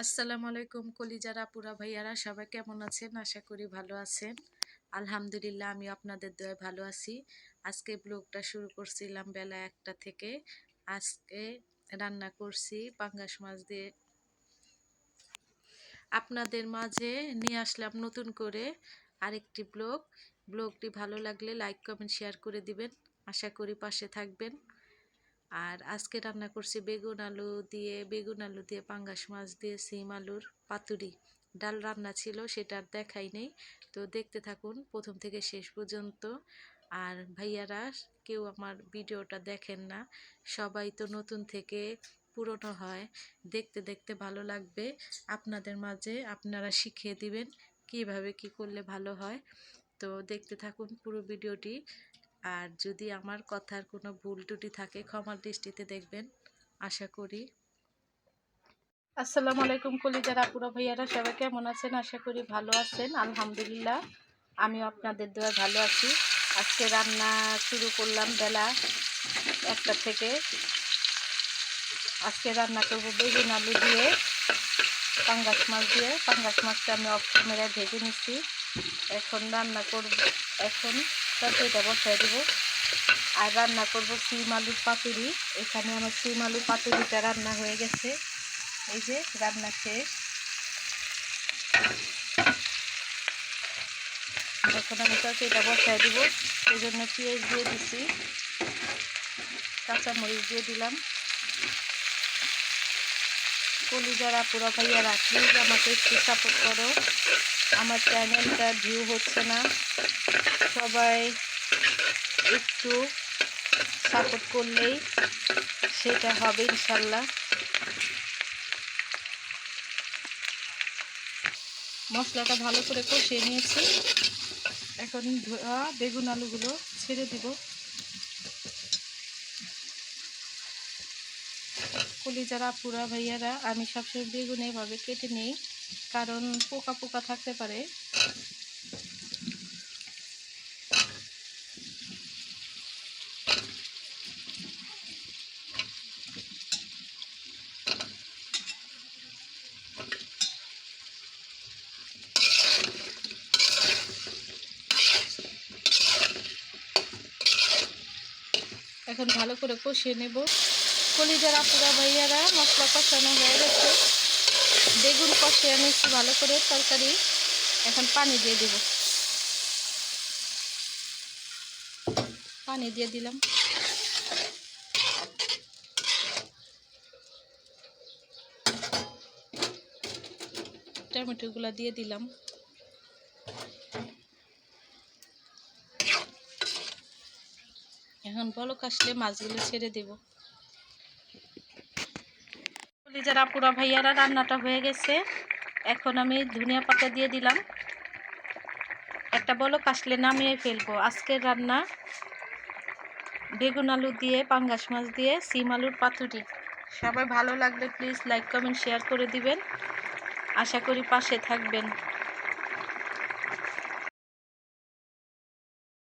আসসালামু আলাইকুম কলিজারা পুরা ভাইয়ারা, সবাই কেমন আছেন? আশা করি ভালো আছেন। আলহামদুলিল্লাহ আমি আপনাদের দয়ে ভালো আছি। আজকে ব্লগটা শুরু করছিলাম বেলা একটা থেকে। আজকে রান্না করছি পাঙ্গাস মাছ দিয়ে। আপনাদের মাঝে নিয়ে আসলাম নতুন করে আরেকটি ব্লগ। ব্লগটি ভালো লাগলে লাইক, কমেন্ট, শেয়ার করে দিবেন। আশা করি পাশে থাকবেন। আর আজকে রান্না করছি বেগুন আলু দিয়ে, বেগুন আলু দিয়ে পাঙ্গাস মাছ দিয়ে সিম আলুর পাতুরি। ডাল রান্না ছিল, সেটা আর দেখাই নেই। তো দেখতে থাকুন, প্রথম থেকে শেষ পর্যন্ত। আর ভাইয়ারা, কেউ আমার ভিডিওটা দেখেন না, সবাই তো নতুন থেকে পুরনো হয়। দেখতে দেখতে ভালো লাগবে। আপনাদের মাঝে আপনারা শিখিয়ে দিবেন কীভাবে কি করলে ভালো হয়। তো দেখতে থাকুন পুরো ভিডিওটি। আর যদি আমার কথার কোনো ভুল টুটি থাকে, ক্ষমার দৃষ্টিতে দেখবেন। আশা করি। আসসালামু আলাইকুম কলিজার আপুরা ভাইয়ারা, সবাই কেমন আছেন? আশা করি ভালো আছেন, আলহামদুলিল্লাহ। আমিও আপনাদের দেওয়া ভালো আছি। আজকে রান্না শুরু করলাম বেলা একটা থেকে। আজকে রান্না করব বেগুন আলু দিয়ে, পাঙ্গাস মাছ দিয়ে। পাঙ্গাস মাছটা আমি অফ ক্যামেরায় ভেজে নিচ্ছি। এখন রান্না করব এখন তরকারিটা বসাই দেবো। আর রান্না করব সিম আলুর পাতুরি। এখানে আমার সিম আলুর পাতুরিটা রান্না হয়ে গেছে। এই যে রান্না শেষ। এখন আমি তরকারিটা বসাই দিব। সেই জন্য পেঁয়াজ দিয়ে দিছি। কাঁচামরিচ দিয়ে দিলাম। কলিজারা পুরো ভাইয়ারা প্লিজ আমাকে একটু সাপোর্ট করো। আমার চ্যানেলটা ভিউ হচ্ছে না। সবাই একটু সাপোর্ট করলেই সেটা হবে ইনশাল্লাহ। মশলাটা ভালো করে কষিয়ে নিয়েছি। এখন ধোয়া বেগুন আলুগুলো ছেড়ে দিব। কলিজারা পুরা ভাইয়ারা, আমি সবসময় বেগুন এভাবে কেটে নিই। কারণ পোকা পোকা থাকতে পারে। এখন ভালো করে কষিয়ে নেব। কলিজার আপুরা ভাইয়ারা, মশলা কষানো হয়ে গেছে। বেগুন কষিয়ে নিচ্ছি ভালো করে তরকারি এখন পানি দিয়ে দিব। পানি দিয়ে দিলাম। টমেটোগুলো দিয়ে দিলাম। এখন বলক আসলে মাছগুলো ছেড়ে দেব। যারা আপুরা ভাইয়ারা রান্নাটা হয়ে গেছে, এখন আমি ধনিয়া পাতা দিয়ে দিলাম। একটা বলো কাশলে নামিয়ে ফেলব। আজকের রান্না বেগুন আলু দিয়ে, পাঙ্গাস মাছ দিয়ে, সিম আলুর পাতুরি। সবাই ভালো লাগলে প্লিজ লাইক কমেন্ট শেয়ার করে দিবেন। আশা করি পাশে থাকবেন।